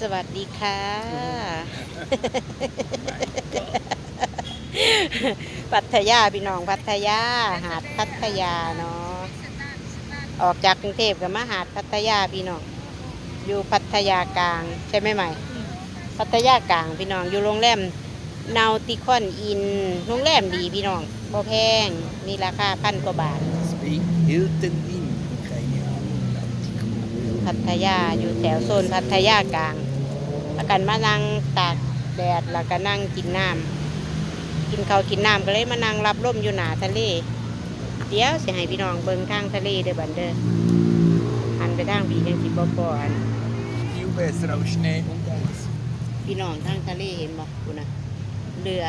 สวัสดีค่ะ พัทยาพี่น้องพัทยา หาดพัทยาเนาะ ออกจากกรุงเทพกับมาหาดพัทยาพี่น้อง อยู่พัทยากลางใช่ไหมใหม่ พัทยากลางพี่น้องอยู่โรงแรมนาวติคอนอิน โรงแรมดีพี่น้องบ่แพงมีราคาพันกว่าบาท Speak Hilton Inn. Keine Ahnung. พัทยาอยู่แถวโซนพัทยากลาง แล้วกันมานั่งตากแดดแล้วก็นั่งกินน้ำกินข้าวกินน้ำก็เลยมานั่งรับลมอยู่หนาทะเล เดี๋ยวสิให้พี่น้องเบิ่งทางทะเลเด้อบันเด้อหันไปทางผียังสิบ่ปอน Viel besser als Schnee und Eis. พี่น้องทางทะเลเห็นบ่คุณนะเรือ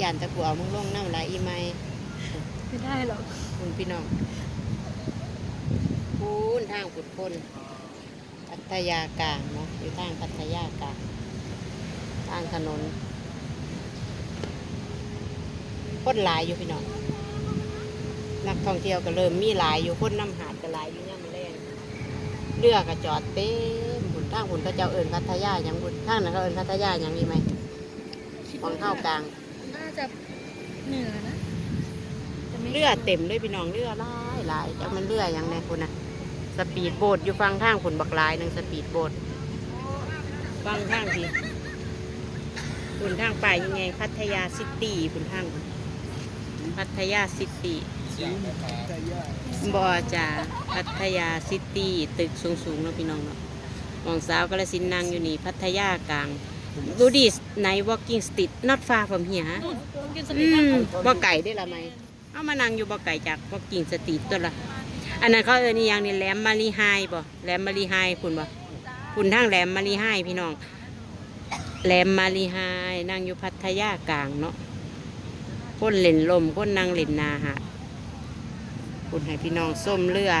ย่านตะกัวมึงลงน้ำไหลอีไหมไม่ได้หรอกคุณพี่น้องพูนทางขุดพ้น พัทยากลางเนาะอยู่ทางพัทยากลางทางถนนคนหลายอยู่พี่น้องนักท่องเที่ยวก็เริ่มมีหลายอยู่คนน้ำหาดก็หลายอยู่ย่ำแรงเรือก็จอดเต็มบุญทางบุญก็เจ้าเอิญพัทยาอย่างบุญทางนั้นก็เอิญพัทยาอย่างนี้ไหมของเข้ากลางน่าจะเหนือนะจะไม่เรือเต็มเลยพี่น้องเรือหลายหลายจักมันเรืออย่างไรคุณนะ สปีดโบ๊ทอยู่ฟังทางผลบักหลายหนึ่งสปีดโบ๊ทฟังทางพี่คุณทางไปยังไง พัทยาซิตี้คุณทางพุ่นพัทยาซิตี้ Pattaya. บอจ่าพัทยาซิตี้ตึกสูงๆเนาะพี่น้องเนาะมองสาวกระสินนางอยู่นี่พัทยากลางดูดิใน walking street not far from here นู่นกินสอืปีดมบ่ไก่ได้ละไหมเอามานั่งอยู่บ่ไก่จากบ่กิ่งสตรีทตัวละ อันนั้นเขาเอินอีหยังนี่แหลมมารีไฮบ่แหลมมารีไฮคุณบ่คุณทางแหลมมารีไฮพี่น้องแหลมมารีไฮนั่งอยู่พัทยากลางเนาะคนเล่นลมคนนั่งเล่นนาหาดคุณให้พี่น้องส้มเรือ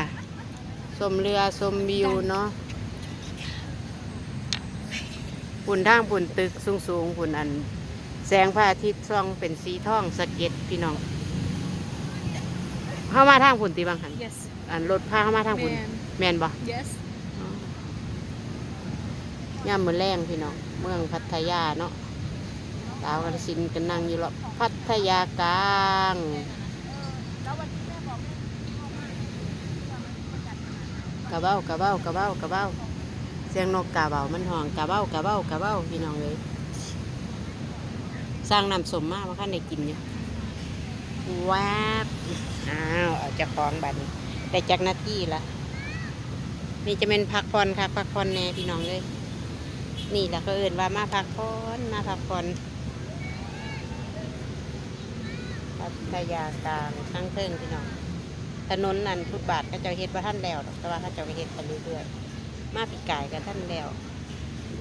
ส้มเรือส้มวิวเนาะคุณทางปุ่นตึกสูงๆคุณอัน แสงพระอาทิตย์ส่องเป็นสีทองสะเก็ดพี่น้อง เข้ามาทางผุนตีบางหัน yes อันรถพาเข้ามาทางผุนแมนแมนบ่ yes ย่ามมือแรงพี่น้องเมืองพัทยาเนาะสาวกระสินกันนั่งอยู่รอบพัทยากลางกระเบ้ากระเบ้ากระเบ้ากระเบ้าเสียงนกกาเบามันห้องกระเบ้ากระเบ้ากระเบ้าพี่น้องเลยสร้างน้ำสมมากว่าข้าในกินอยู่แวบอ้าวเอาเจะคล้าของบัดน ได้จากหน้าที่ละนี่จะเป็นพักผ่อนค่ะพักผ่อนแน่พี่น้องเลย นี่แหละก็เอินว่ามาพักผ่อนมาพักผ่อนพัทยากางทั้งเทิงพี่น้องถนนนั่นฟุตบาทก็เจะเฮ็ดว่าท่านแล้วดอกแต่ว่าเขาเจะไปเฮ็ดไปเรื่อยๆมาปีกายกับท่านแล้ว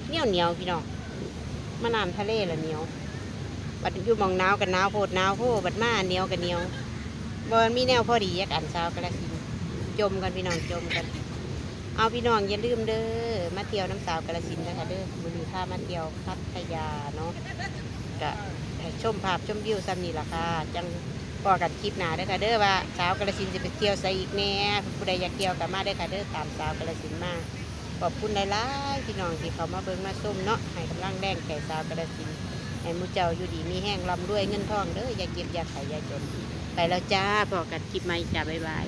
เหนียวเหนียวพี่น้องมะนาวทะเลละเหนียวบัดอยู่มองหนาวกันหนาวโพดหนาวโพดบัดมาเหนียวกันเหนียวบอนมีแนวพอดียักอันเช้าวกระสิ จมกันพี่น้องจมกัน เอาพี่น้องอย่าลืมเด้อมาเที่ยวน้ำสาวกระสินนะคะเด้อบุรีพามาเที่ยวพัทยาเนาะกะชมภาพชมวิวซ้ำนี่ล่ะค่ะจังพอกันคลิปหนาเด้อค่ะเด้อว่าสาวกระสินจะไปเที่ยวใส่อีกแน่ผู้ใดอยากเที่ยวกับมาเด้อค่ะเด้อตามสาวกระสินมาขอบคุณหลายๆพี่น้องที่เขามาเบิ่งมาส้มเนาะให้กำลังแรงแก่สาวกระสินให้หมูเจ้าอยู่ดีมีแห้งลำด้วยเงินทองเด้ออย่าเก็บอย่าขายอย่าจน ไปแล้วจ้าพอกันคลิปใหม่จ้าบ๊ายบาย